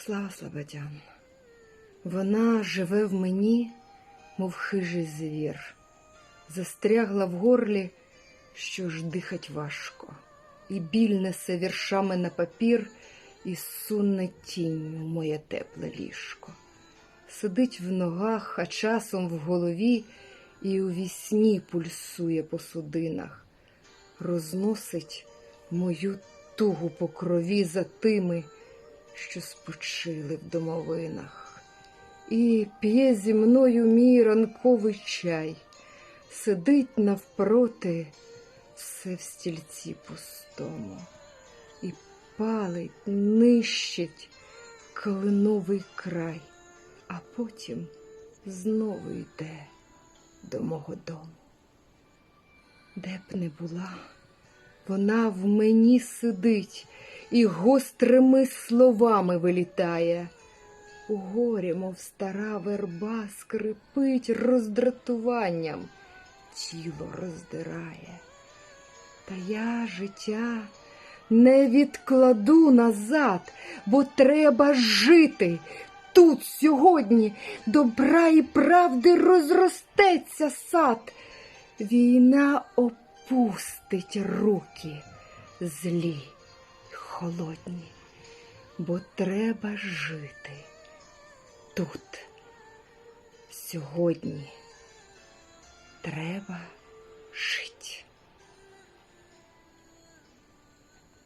Слава Слободян. Вона живе в мені, мов хижий звір, застрягла в горлі, що ж дихать важко, і біль несе віршами на папір, і сунне тінню моє тепле ліжко. Сидить в ногах, а часом в голові, і у вісні пульсує по судинах, розносить мою тугу по крові за тими, що спочили в домовинах, і п'є зі мною мій ранковий чай, сидить навпроти все в стільці пустому, і палить, нищить калиновий край, а потім знову йде до мого дому. Де б не була, вона в мені сидить і гострими словами вилітає. У горі, мов стара верба, скрипить роздратуванням, тіло роздирає. Та я життя не відкладу назад, бо треба жити. Тут сьогодні добра і правди розростеться сад. Війна опустить руки злі холодні, бо треба жити тут. Сьогодні треба жити.